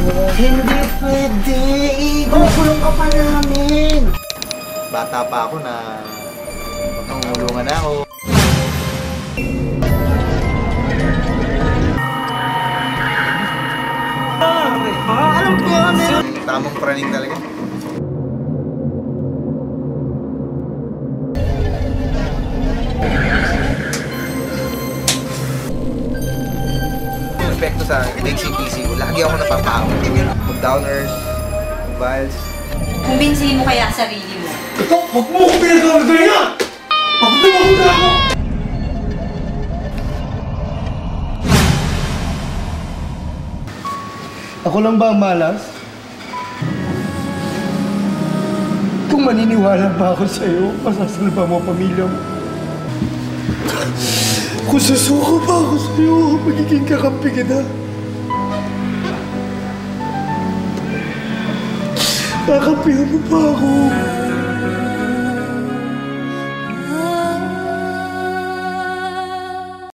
Hindi pwede! Ikukulong ka pa namin! Bata pa ako na nangungulungan na ako. Tamang praning talaga. Epekto sa basic PC ko, lagi ako napapawag. Downers, vals, Kumbinsihin mo kaya sarili mo. Ito, huwag mo ko! Ako na ako na ako! Ako lang ba ang malas? Kung maniniwala pa ako sa'yo, masasalba mo ang pamilya mo. Kung susuko pa ako sa'yo, magiging kakampi kita. Kakampihan mo pa ako.